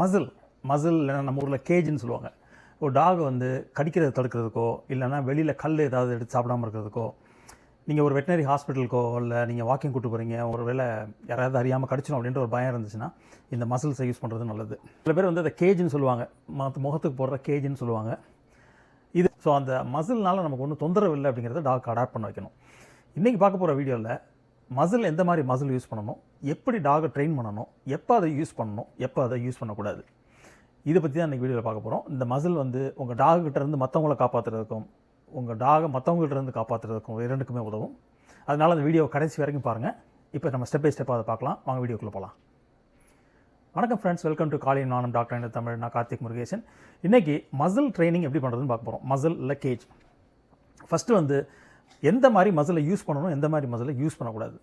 Muscle muscle இல்லைன்னா நம்ம ஊரில் கேஜின்னு சொல்லுவாங்க. ஒரு டாக் வந்து கடிக்கிறத தடுக்கிறதுக்கோ இல்லைன்னா வெளியில் கல் ஏதாவது எடுத்து சாப்பிடாம இருக்கிறதுக்கோ நீங்கள் ஒரு வெட்டினரி ஹாஸ்பிட்டலுக்கோ இல்லை நீங்கள் வாக்கிங் கூட்டு போகிறீங்க ஒரு வேளை யாராவது அறியாமல் கடிச்சிடும் அப்படின்ற ஒரு பயம் இருந்துச்சுன்னா இந்த மசில்ஸை யூஸ் பண்ணுறது நல்லது. சில பேர் வந்து அதை கேஜின்னு சொல்லுவாங்க. மற்ற முகத்துக்கு போடுற கேஜின்னு சொல்லுவாங்க. இது ஸோ அந்த மசில்னால நமக்கு ஒன்றும் தொந்தரவு இல்லை அப்படிங்கிறத டாக் அடாப்ட் பண்ண வைக்கணும். இன்றைக்கி பார்க்க போகிற வீடியோவில் மசில் எந்த மாதிரி மசில் யூஸ் பண்ணணும்? எப்படி டாகை ட்ரெயின் பண்ணணும்? எப்போ அதை யூஸ் பண்ணணும்? எப்போ அதை யூஸ் பண்ணக்கூடாது? இதை பற்றி தான் இன்றைக்கி வீடியோவில் பார்க்க போகிறோம் இந்த மசில் வந்து உங்கள் டாகிட்ட இருந்து மற்றவங்கள காப்பாற்றுறதுக்கும் உங்கள் டாகை மற்றவங்கள்ட்ட இருந்து காப்பாற்றுறதுக்கும் இரண்டுக்குமே உதவும். அதனால் அந்த வீடியோ கடைசி வரைக்கும் பாருங்கள் இப்போ நம்ம ஸ்டெப் பை ஸ்டெப்பாக அதை பார்க்கலாம். வாங்க வீடியோக்குள்ளே போகலாம். வணக்கம் ஃப்ரெண்ட்ஸ் வெல்கம் டு காலின் நானும் டாக்டர் என்ன தமிழ். நான் கார்த்திக் முருகேசன். இன்றைக்கி மசில் ட்ரைனிங் எப்படி பண்ணுறதுன்னு பார்க்க போகிறோம் மசில் இல்லை கேஜ். ஃபஸ்ட்டு வந்து எந்த மாதிரி மசிலை யூஸ் பண்ணணும் எந்த மாதிரி மசிலை யூஸ் பண்ணக்கூடாது.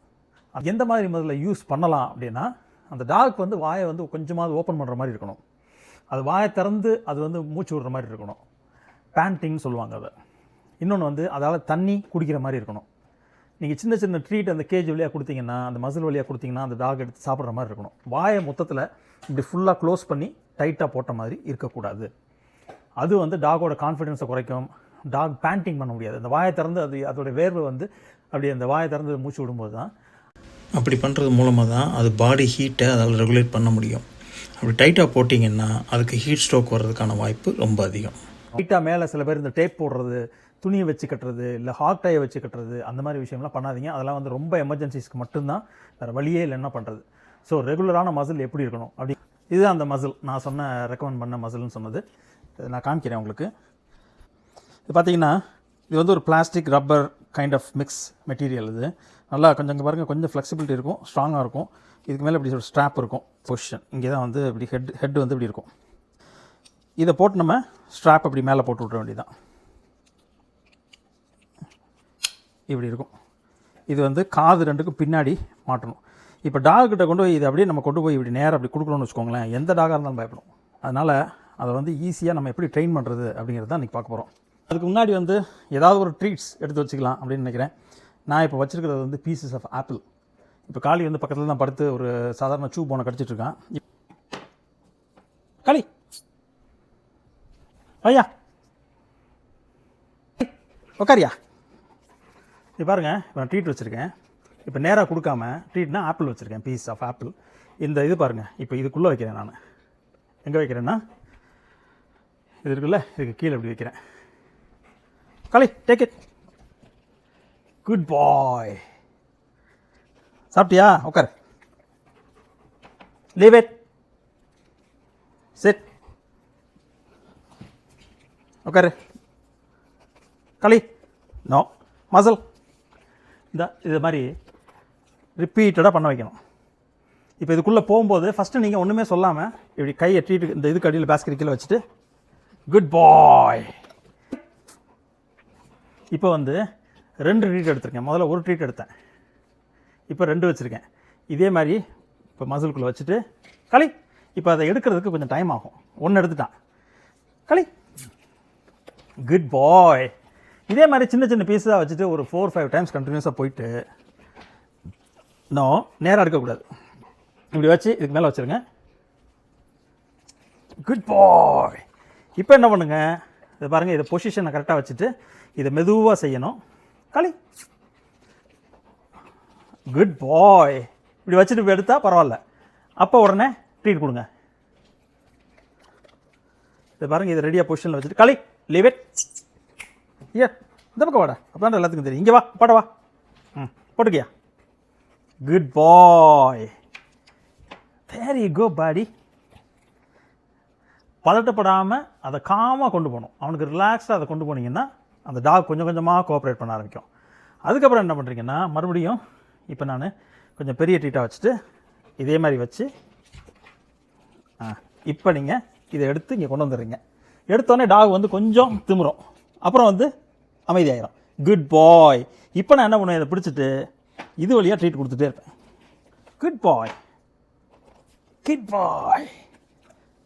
எந்த மாதிரி முதல்ல யூஸ் பண்ணலாம் அப்படின்னா அந்த டாக் வந்து வாயை வந்து கொஞ்சமாவது ஓப்பன் பண்ணுற மாதிரி இருக்கணும். அது வாயை திறந்து அது வந்து மூச்சு விடுற மாதிரி இருக்கணும். பேண்டிங்னு சொல்லுவாங்க அதை. இன்னொன்று வந்து அதால் தண்ணி குடிக்கிற மாதிரி இருக்கணும். நீங்கள் சின்ன சின்ன ட்ரீட் அந்த கேஜ் வழியாக கொடுத்தீங்கன்னா அந்த மசில் வழியாக கொடுத்தீங்கன்னா அந்த டாக் எடுத்து சாப்பிட்ற மாதிரி இருக்கணும். வாயை மொத்தத்தில் இப்படி ஃபுல்லாக க்ளோஸ் பண்ணி டைட்டாக போட்ட மாதிரி இருக்கக்கூடாது. அது வந்து டாகோட கான்ஃபிடென்ஸை குறைக்கும். டாக் பேண்டிங் பண்ண முடியாது. அந்த வாயை திறந்து அது அதோடய வேர்வை வந்து அப்படி அந்த வாயை திறந்து மூச்சு விடும்போது தான் அப்படி பண்ணுறது மூலமாக தான் அது பாடி ஹீட்டை அதால் ரெகுலேட் பண்ண முடியும். அப்படி டைட்டாக போட்டிங்கன்னா அதுக்கு ஹீட் ஸ்ட்ரோக் வர்றதுக்கான வாய்ப்பு ரொம்ப அதிகம். டைட்டாக மேலே சில பேர் இந்த டேப் போடுறது துணியை வச்சு கட்டுறது இல்லை ஹாக் டையை வச்சு கட்டுறது அந்த மாதிரி விஷயம்லாம் பண்ணாதீங்க. அதெல்லாம் வந்து ரொம்ப எமர்ஜென்சிஸ்க்கு மட்டும்தான் வேறு வழியே இல்லை என்ன பண்ணுறது ஸோ ரெகுலரான மசில் எப்படி இருக்கணும்? அப்படி இதுதான் அந்த மசில் நான் சொன்ன ரெக்கமெண்ட் பண்ண மசில்னு சொன்னது. நான் காமிக்கிறேன் உங்களுக்கு. இது பார்த்தீங்கன்னா இது வந்து ஒரு plastic rubber kind of mix material இது. நல்லா கொஞ்சம் இங்கே பாருங்கள் கொஞ்சம் ஃப்ளெக்சிபிலிட்டி இருக்கும் ஸ்ட்ராங்காக இருக்கும். இதுக்கு மேலே இப்படி ஒரு ஸ்ட்ராப் இருக்கும் பொசிஷன் இங்கே தான் வந்து இப்படி ஹெட் ஹெட் வந்து இப்படி இருக்கும். இதை போட்டு நம்ம ஸ்ட்ராப் அப்படி மேலே போட்டு விட்ற வேண்டியதான் இப்படி இருக்கும். இது வந்து காது ரெண்டுக்கும் பின்னாடி மாட்டணும். இப்போ டாக் கிட்ட கொண்டு போய் இதை அப்படியே நம்ம கொண்டு போய் இப்படி நேராக அப்படி கொடுக்கணும்னு வச்சுக்கோங்களேன் எந்த டாகாக இருந்தாலும் பயப்படும். அதனால் அதை வந்து ஈஸியாக நம்ம எப்படி ட்ரெயின் பண்ணுறது அப்படிங்கிறது தான் இன்றைக்கி பார்க்க போகிறோம் அதுக்கு முன்னாடி வந்து ஏதாவது ஒரு ட்ரீட்ஸ் எடுத்து வச்சுக்கலாம் அப்படின்னு நினைக்கிறேன். நான் இப்போ வச்சுருக்கிறது வந்து பீசஸ் ஆஃப் ஆப்பிள் இப்போ காளி வந்து பக்கத்தில் தான் படுத்து ஒரு சாதாரண சூ போனை கடிச்சிட்ருக்கான் களி! ஐயா! உக்காரியா? இப்போ பாருங்கள் இப்போ நான் ட்ரீட் வச்சுருக்கேன். இப்போ நேராக கொடுக்காம ட்ரீட்னா ஆப்பிள் வச்சுருக்கேன் பீஸ் ஆஃப் ஆப்பிள் இந்த இது பாருங்கள் இப்போ இதுக்குள்ளே வைக்கிறேன் நான். எங்கே வைக்கிறேன்னா இது இருக்குல்ல இதுக்கு கீழே இப்படி வைக்கிறேன். களி டேக் இட் குட் பாய் சாப்பிட்டியா? உட்கார் லீவ் இட் செட் உட்காரு களி. நோ மசல் இந்த இது மாதிரி ரிப்பீட்டடாக பண்ண வைக்கணும். இப்போ இதுக்குள்ளே போகும்போது ஃபஸ்ட்டு நீங்கள் ஒன்றுமே சொல்லாமல் இப்படி கை எட்டிட்டு இந்த இதுக்கு அடியில் பேஸ்கெட் கீழே வச்சுட்டு குட் பாய் இப்போ வந்து ரெண்டு ட்ரீட் எடுத்திருக்கேன். முதல்ல ஒரு ட்ரீட் எடுத்தேன். இப்போ ரெண்டு வச்சுருக்கேன். இதே மாதிரி இப்போ மசில்குள்ளே வச்சுட்டு களி. இப்போ அதை எடுக்கிறதுக்கு கொஞ்சம் டைம் ஆகும். ஒன்று எடுத்துட்டான். களி. குட் பாய் இதே மாதிரி சின்ன சின்ன பீஸாக வச்சுட்டு ஒரு ஃபோர் ஃபைவ் டைம்ஸ் கண்டினியூஸாக போயிட்டு நோ நேராக எடுக்கக்கூடாது. இப்படி வச்சு இதுக்கு மேலே வச்சுருங்க. குட் பாய் இப்போ என்ன பண்ணுங்கள் இதை பாருங்கள் இதை பொசிஷனை கரெக்டாக வச்சுட்டு இதை மெதுவாக செய்யணும். களி. குட் பாய் இப்படி வச்சுட்டு எடுத்தால் பரவாயில்ல. அப்போ உடனே ட்ரீட் கொடுங்க. இதை பாருங்கள் இதை ரெடியாக பொசிஷனில் வச்சுட்டு களி. லீவ் இட் ஏ இந்த பக்கம் வாடா. அப்போ எல்லாத்துக்கும் தெரியும். இங்கே வா பாட வா. ம் போட்டுக்கியா? குட் பாய் வெரி கோ பாடி பதட்டப்படாமல் அதை காமாக கொண்டு போகணும். அவனுக்கு ரிலாக்ஸாக அதை கொண்டு போனீங்கன்னா அந்த டாக் கொஞ்சம் கொஞ்சமாக கோஆப்ரேட் பண்ண ஆரம்பிக்கும். அதுக்கப்புறம் என்ன பண்ணுறீங்கன்னா மறுபடியும் இப்போ நான் கொஞ்சம் பெரிய ட்ரீட்டாக வச்சுட்டு இதே மாதிரி வச்சு இப்போ நீங்கள் இதை எடுத்து இங்கே கொண்டு வந்துடுறீங்க. எடுத்தோடனே டாக் வந்து கொஞ்சம் திமுறும் அப்புறம் வந்து அமைதியாயிரும். குட் பாய் இப்போ நான் என்ன பண்ணுவேன்? இதை பிடிச்சிட்டு இது வழியாக ட்ரீட் கொடுத்துட்டே இருப்பேன். Good boy good boy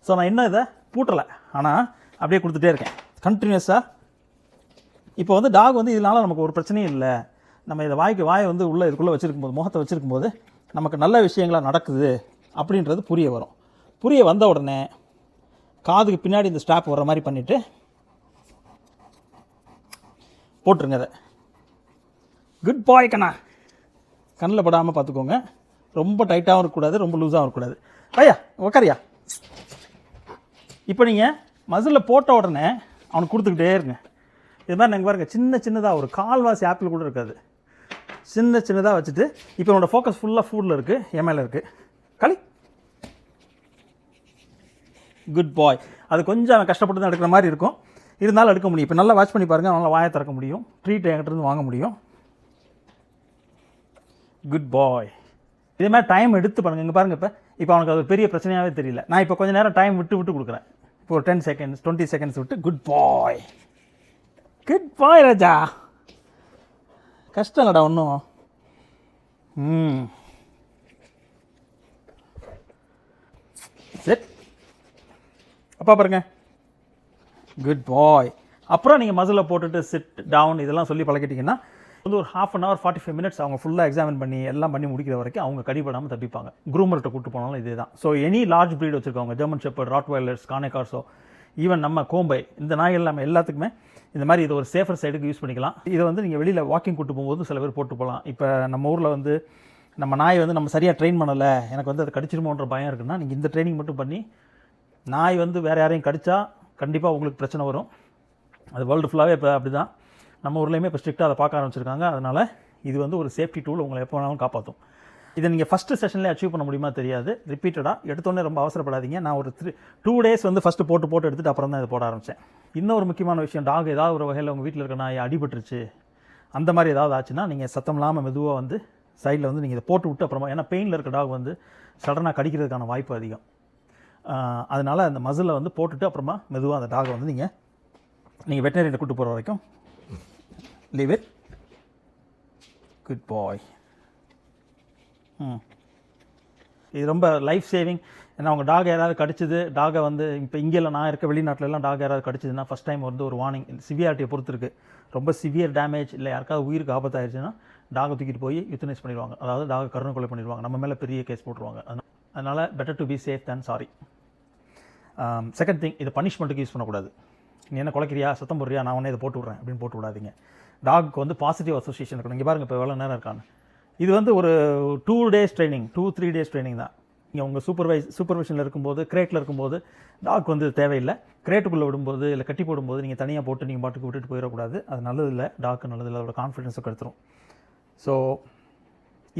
so நான் இன்னும் இதை பூட்டலை. ஆனால் அப்படியே கொடுத்துட்டே இருக்கேன். கண்டினியூஸாக இப்போ வந்து டாக் வந்து இதனால் நமக்கு ஒரு பிரச்சனையும் இல்லை. நம்ம இதை வாய்க்கு வாயை வந்து உள்ளே இதுக்குள்ளே வச்சுருக்கும் போது முகத்தை வச்சுருக்கும் போது நமக்கு நல்ல விஷயங்களாக நடக்குது அப்படின்றது புரிய வரும். புரிய வந்த உடனே காதுக்கு பின்னாடி இந்த ஸ்டாப் வர மாதிரி பண்ணிவிட்டு போட்டுருங்க அதை குட் பாய் கண்ணா. கண்ணில் படாமல் பார்த்துக்கோங்க. ரொம்ப டைட்டாகவும் இருக்கக்கூடாது ரொம்ப லூஸாகவும் இருக்கக்கூடாது. ஐயா உக்காரியா? இப்போ நீங்கள் மசிலில் போட்ட உடனே அவனுக்கு கொடுத்துக்கிட்டே இருங்க. இது மாதிரி நாங்கள் பாருங்கள் சின்ன சின்னதாக ஒரு கால்வாசி ஆப்பிள் கூட இருக்காது. சின்ன சின்னதாக வச்சுட்டு இப்போ என்னோடய ஃபோக்கஸ் ஃபுல்லாக ஃபுட்டில் இருக்குது என் மேலே இருக்குது களி. குட் பாய் அது கொஞ்சம் அவன் கஷ்டப்பட்டு தான் எடுக்கிற மாதிரி இருக்கும். இருந்தாலும் எடுக்க முடியும். இப்போ நல்லா வாட்ச் பண்ணி பாருங்கள் நல்லா வாயை திறக்க முடியும். ட்ரீட் என்கிட்டருந்து வாங்க முடியும். குட் பாய் இதே மாதிரி டைம் எடுத்து பாருங்கள் இங்கே பாருங்கள் இப்போ இப்போ அவனுக்கு அது பெரிய பிரச்சனையாகவே தெரியல. நான் இப்போ கொஞ்ச நேரம் டைம் விட்டு விட்டு கொடுக்குறேன். இப்போ ஒரு டென் செகண்ட்ஸ் டுவெண்ட்டி செகண்ட்ஸ் விட்டு குட் பாய் குட் பாய் ராஜா கஷ்டம் இல்லைடா ஒன்றும் ம். சரி அப்பா பாருங்க. குட் பாய் அப்புறம் நீங்கள் மசிலில் போட்டுட்டு சிட் டவுன் இதெல்லாம் சொல்லி பழக்கிட்டீங்கன்னா வந்து ஒரு half an hour forty five minutes அவங்க ஃபுல்லாக எக்ஸாமின் பண்ணி எல்லாம் பண்ணி முடிக்கிற வரைக்கும் அவங்க கடிபடாமல் தப்பிப்பாங்க. குரூமர்கிட்ட கூட்டு போனாலும் இதே தான் ஸோ எனி லார்ஜ் ப்ரீட் வச்சுருக்கவங்க German shepherd rottweilers cane corso even நம்ம கோம்பை இந்த நாய்கள் நம்ம எல்லாத்துக்குமே இந்த மாதிரி இது ஒரு சேஃபர் சைடுக்கு யூஸ் பண்ணிக்கலாம். இதை வந்து நீங்கள் வெளியில் வாக்கிங் கூட்டு போகும்போது சில பேர் போட்டு போகலாம். இப்போ நம்ம ஊரில் வந்து நம்ம நாய் வந்து நம்ம சரியாக ட்ரெயின் பண்ணலை எனக்கு வந்து அது கடிச்சிருமோன்ற பயம் இருக்குன்னா நீங்கள் இந்த ட்ரைனிங் மட்டும் பண்ணி நாய் வந்து வேறு யாரையும் கடித்தா கண்டிப்பாக உங்களுக்கு பிரச்சனை வரும். அது வேர்ல்டு ஃபுல்லாகவே இப்போ அப்படி தான் நம்ம ஊர்லேயுமே இப்போ ஸ்ட்ரிக்டாக அதை பார்க்க ஆரம்பிச்சிருக்காங்க. அதனால் இது வந்து ஒரு சேஃப்டி டூல் உங்களை எப்போ வேணாலும் காப்பாற்றும் இதை நீங்கள் ஃபஸ்ட்டு செஷன்லேயே அச்சீவ் பண்ண முடியுமா தெரியாது. ரிப்பீட்டடாக எடுத்தோடனே ரொம்ப அவசரப்படாதீங்க. நான் ஒரு த்ரீ டூ டேஸ் வந்து ஃபஸ்ட்டு போட்டு போட்டு எடுத்துகிட்டு அப்புறம் தான் இதை போட ஆரம்பித்தேன் இன்னொரு முக்கியமான விஷயம் டாக் ஏதாவது ஒரு வகையில் உங்கள் வீட்டில் இருக்க நாய் அடிபட்டுருச்சு அந்த மாதிரி ஏதாவது ஆச்சுன்னா நீங்கள் சத்தம் இல்லாமல் மெதுவாக வந்து சைடில் வந்து நீங்கள் இதை போட்டு விட்டு அப்புறமா ஏன்னா பெயினில் இருக்க டாக் வந்து சடனாக கடிக்கிறதுக்கான வாய்ப்பு அதிகம். அதனால் அந்த மசிலை வந்து போட்டுட்டு அப்புறமா மெதுவாக அந்த டாகை வந்து நீங்கள் நீங்கள் வெட்டினரியில் கூப்பிட்டு போகிற வரைக்கும் லீவ் இட் குட் பாய் ம். இது ரொம்ப லைஃப் சேவிங் ஏன்னா அவங்க டாக் யாராவது கடிச்சது டாகை வந்து இப்போ இங்கெல்லாம் நான் இருக்க வெளிநாட்டிலலாம் எல்லாம் டாக் யாராவது கடிச்சதுன்னா ஃபஸ்ட் டைம் வந்து ஒரு வார்னிங் சிவியாரிட்டியை பொறுத்திருக்கு. ரொம்ப சிவியர் டேமேஜ் இல்லை யாருக்காவது உயிருக்கு ஆபத்தாயிருச்சுன்னா டாகை தூக்கிட்டு போய் யூத்தனைஸ் பண்ணிடுவாங்க. அதாவது டாகை கருணை கொலை பண்ணிடுவாங்க. நம்ம மேலே பெரிய கேஸ் போட்டுருவாங்க. அதனால் better to be safe than sorry second thing இது பனிஷ்மெண்ட்டுக்கு யூஸ் பண்ணக்கூடாது. நீ என்ன குலைக்கிறியா சத்தம் போடுறியா நான் உடனே இதை போட்டு விட்றேன் அப்படின்னு போட்டு விடாதீங்க. டாக்கு வந்து பாசிட்டிவ் அசோசியேஷன் இருக்கணும். இங்கே பாருங்க இப்போ எவ்வளோ நேரம் இருக்கான்னு. இது வந்து ஒரு two days training two three days training தான். நீங்கள் உங்கள் சூப்பர்வைஸ் சூப்பர்விஷனில் இருக்கும்போது கிரேட்டில் இருக்கும்போது டாக் வந்து தேவையில்லை. கிரேட்டுக்குள்ளே விடும்போது இல்லை கட்டி போடும்போது நீங்கள் தனியாக போட்டு நீங்கள் பாட்டுக்கு விட்டுட்டு போயிடக்கூடாது. அது நல்லதில்லை. டாக்கு நல்லதில்லை. அதோட கான்ஃபிடென்ஸை கெடுத்துரும். ஸோ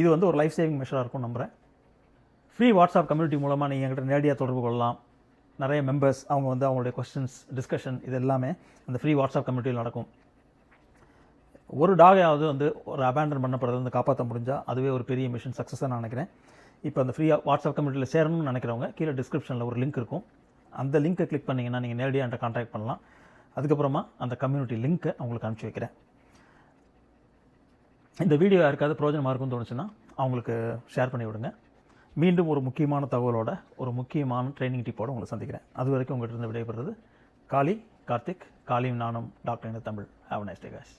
இது வந்து ஒரு லைஃப் சேவிங் மெஷராக இருக்கும் நம்புகிறேன் ஃப்ரீ வாட்ஸ்அப் கம்யூனிட்டி மூலமாக நீங்கள் எங்கள்கிட்ட நேரடியாக தொடர்பு கொள்ளலாம். நிறைய மெம்பர்ஸ் அவங்க வந்து அவங்களுடைய கொஸ்டின்ஸ் டிஸ்கஷன் இது எல்லாமே அந்த ஃப்ரீ வாட்ஸ்அப் கம்யூனிட்டியில் நடக்கும். ஒரு டாகையாவது வந்து ஒரு அபேண்டன் பண்ணப்படுறது வந்து காப்பாற்ற முடிஞ்சால் அதுவே ஒரு பெரிய மிஷன் சக்ஸஸாக நான் நினைக்கிறேன். இப்போ அந்த ஃப்ரீயாக வாட்ஸ்அப் கம்யூனிட்டியில் சேரணும்னு நினைக்கிறவங்க கீழே டிஸ்கிரிப்ஷனில் ஒரு லிங்க் இருக்கும். அந்த லிங்க்கை கிளிக் பண்ணிங்கன்னா நீங்கள் நேரடியாக என்கிட்ட கான்டாக்ட் பண்ணலாம். அதுக்கப்புறமா அந்த கம்யூனிட்டி லிங்க்கை அவங்களுக்கு அனுப்பிச்சி வைக்கிறேன். இந்த வீடியோ யாருக்காவது ப்ரோஜனமாக இருக்கும்னு தோணுச்சுன்னா அவங்களுக்கு ஷேர் பண்ணி விடுங்க. மீண்டும் ஒரு முக்கியமான தகவலோட ஒரு முக்கியமான ட்ரைனிங் டிப்போட உங்களை சந்திக்கிறேன். அது வரைக்கும் உங்கள்கிட்ட இருந்து விடைபெறுறது காளி கார்த்திக் காளியும் நானும் doctor Tamil. Have nice day cash